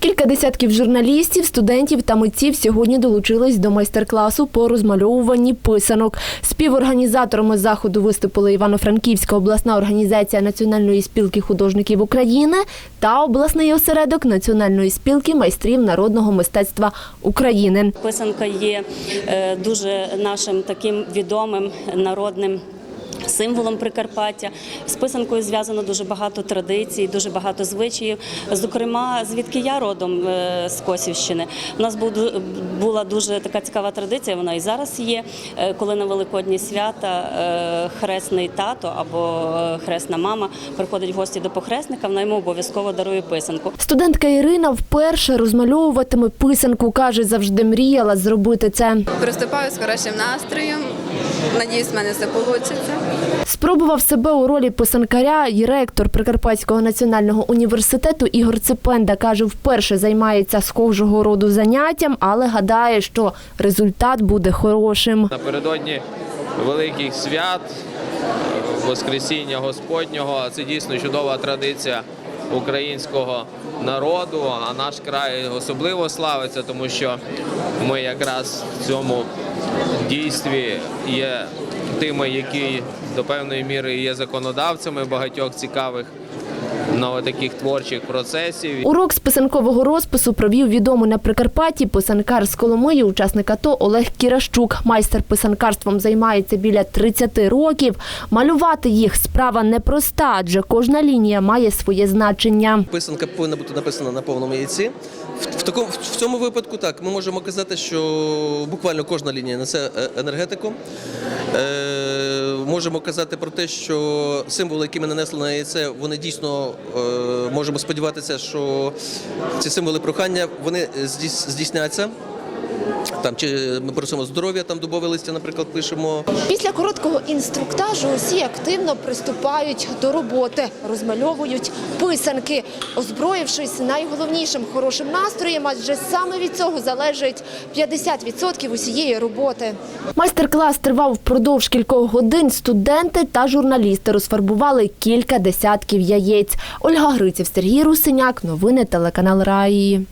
Кілька десятків журналістів, студентів та митців сьогодні долучились до майстер-класу по розмальовуванні писанок. Співорганізаторами заходу виступили Івано-Франківська обласна організація Національної спілки художників України та обласний осередок Національної спілки майстрів народного мистецтва України. Писанка є е, дуже нашим таким відомим народним. Символом Прикарпаття з писанкою зв'язано дуже багато традицій, дуже багато звичаїв. Зокрема, звідки я родом е, з Косівщини. У нас був була дуже така цікава традиція. Вона і зараз є. е, Коли на великодні свята е, хресний тато або хресна мама приходить в гості до похресника, вона йому обов'язково дарує писанку. Студентка Ірина вперше розмальовуватиме писанку. каже, завжди мріяла зробити це. Приступаю з хорошим настроєм. Надіюсь, в мене все вийде. Спробував себе у ролі писанкаря і ректор Прикарпатського національного університету Ігор Ципенда каже, вперше займається схожого роду заняттям, але гадає, що результат буде хорошим. Напередодні великих свят, Воскресіння Господнього. Це дійсно чудова традиція українського народу. А наш край особливо славиться, тому що ми якраз в цьому дійстві є тими, які до певної міри є законодавцями багатьох цікавих таких творчих процесів. Урок з писанкового розпису провів відомий на Прикарпатті писанкар з Коломиї, учасник АТО Олег Кіращук. Майстер писанкарством займається біля 30 років. Малювати їх справа непроста, адже кожна лінія має своє значення. Писанка повинна бути написана на повному яйці. В, такому, в цьому випадку так, ми можемо казати, що буквально кожна лінія несе е, енергетику. Можемо казати про те, що символи, які ми нанесли на яйце, вони дійсно е, можемо сподіватися, що ці символи прохання вони здійс- здійсняться. Там чи ми просимо здоров'я, там дубове листя, наприклад, пишемо. Після короткого інструктажу усі активно приступають до роботи, розмальовують писанки, озброївшись найголовнішим хорошим настроєм, адже саме від цього залежить 50% усієї роботи. Майстер-клас тривав впродовж кількох годин. Студенти та журналісти розфарбували кілька десятків яєць. Ольга Гриців, Сергій Русиняк. Новини телеканал Раї.